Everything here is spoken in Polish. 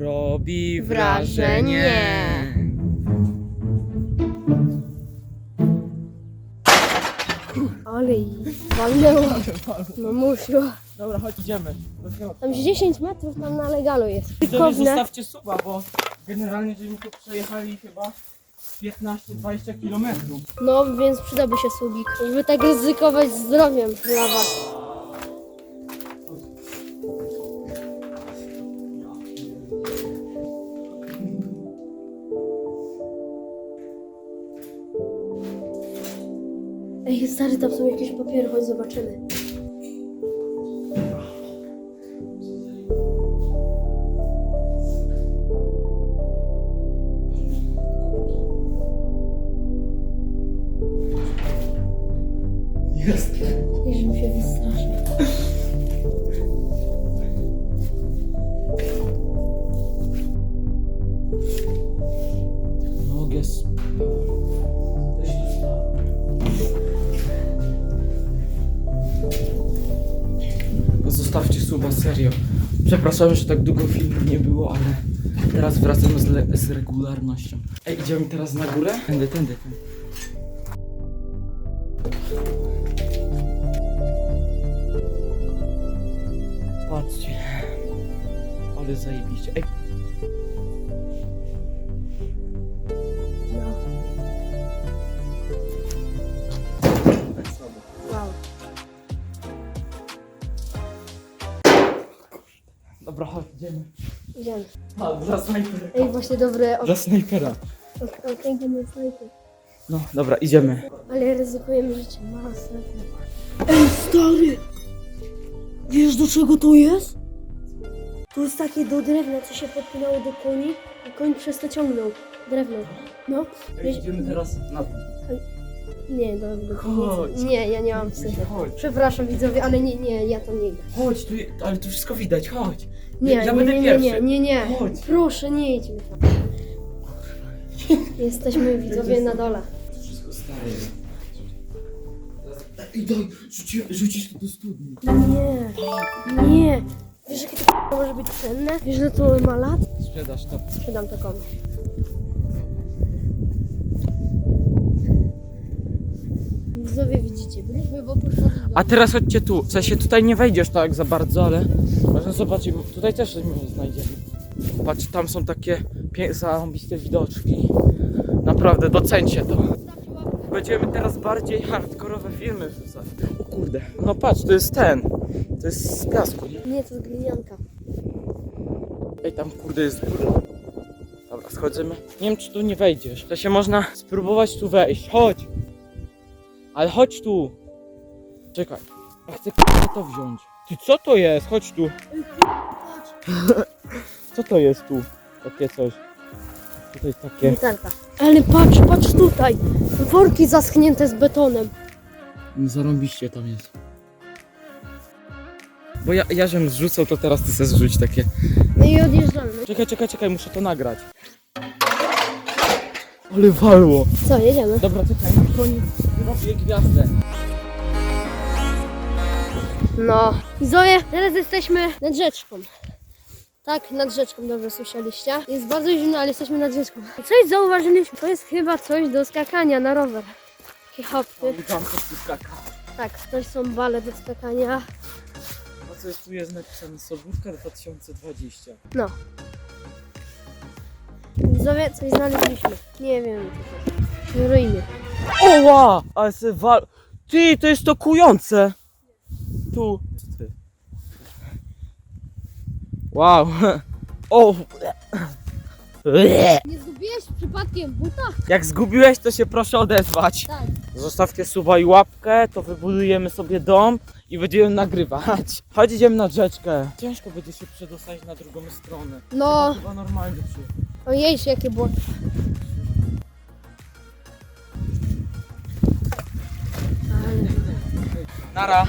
Robi Wrażenie. Ale i walnęło. Mamusiu. Dobra, chodź idziemy. Do środka. Tam 10 metrów tam na legalu jest. Widzowie, zostawcie suba, bo generalnie żeśmy tu przejechali chyba 15-20 kilometrów. No, więc przydałby się subik. Żeby tak ryzykować zdrowiem dla was. Ej, stary, tam są jakieś papiery, chodź zobaczymy. Jest. Nie, żebym się wystraszył. Zostawcie suba, serio. Przepraszam, że tak długo filmów nie było, ale teraz wracamy z, z regularnością. Ej, idziemy teraz na górę? Tędy, tędy, tędy. Patrzcie. Ale zajebiście. Ej, dobra, chodź, idziemy. Idziemy. A, dla snajpera. Ej, właśnie dobre Dla snajpera. okręgi na snajpy. No, dobra, idziemy. Ale ryzykujemy życie. Masakra. Ej, stary! Wiesz do czego to jest? To jest takie do drewna, co się podpinało do koni i koń przez to ciągnął. Drewno. No. Ej, idziemy teraz na dół. Nie, dobra. Chodź. Nie, ja nie mam. Chodź. Przepraszam widzowie, ale nie, nie, ja tam nie idę. Chodź, tu, je- ale tu wszystko widać, chodź. Nie, ja nie, będę nie, nie, pierwszy. nie, nie, nie. Chodź. Proszę, nie idźmy tam. Jesteśmy widzowie na dole. To wszystko stare jest. Ej, daj, rzuci, rzucisz to do studni. Nie, nie. Wiesz, jakie to może być cenne? Wiesz, że to ma lat? Sprzedasz to. Sprzedam to komuś. Widzowie widzicie, byliśmy w opuszczonym domu. A teraz chodźcie tu. W sensie tutaj nie wejdziesz tak za bardzo, ale można zobaczyć, tutaj też coś my znajdziemy. Patrz, tam są takie pie- zarąbiste widoczki. Naprawdę, docencie to. Będziemy teraz bardziej hardkorowe filmy wrzucać. O kurde. No patrz, to jest ten. To jest z piasku, nie? Nie, to jest glinianka. Ej, tam kurde jest góra. Dobra, schodzimy. Nie wiem, czy tu nie wejdziesz. To się można spróbować tu wejść. Chodź! Ale chodź tu! Czekaj. Ja chcę k***a, to wziąć. Ty, co to jest? Chodź tu. Co to jest tu? Takie coś. Tutaj takie. Ale patrz, patrz tutaj. Worki zaschnięte z betonem. Zarąbiście tam jest. Bo ja, ja żem zrzucał, to teraz ty chcesz zrzuć takie. No i odjeżdżamy. No. Czekaj, czekaj, czekaj, muszę to nagrać. Ale walło. Co, jedziemy? Dobra, czekaj, na koniec robię gwiazdę. No. Widzowie, teraz jesteśmy nad rzeczką. Tak, nad rzeczką, dobrze słyszeliście. Jest bardzo zimno, ale jesteśmy nad rzeczką. Coś zauważyliśmy, to jest chyba coś do skakania na rower. Takie hopy. Tam to skaka. Tak, też są bale do skakania. A co jest tu jest napisane? Sobówka 2020. No. Widzowie, coś znaleźliśmy. Nie wiem. co to jest. Ruiny. Oła! Ale se wal... Ty, to jest to kujące! Tu. Ty? Wow. O! Nie zgubiłeś przypadkiem buta? Jak zgubiłeś, to się proszę odezwać. Tak. Zostawcie suba i łapkę, to wybudujemy sobie dom i będziemy nagrywać. Chodź, idziemy na rzeczkę. Ciężko będzie się przedostać na drugą stronę. No, Chyba normalnie przyjechać. Ojej, jakie było. Nara.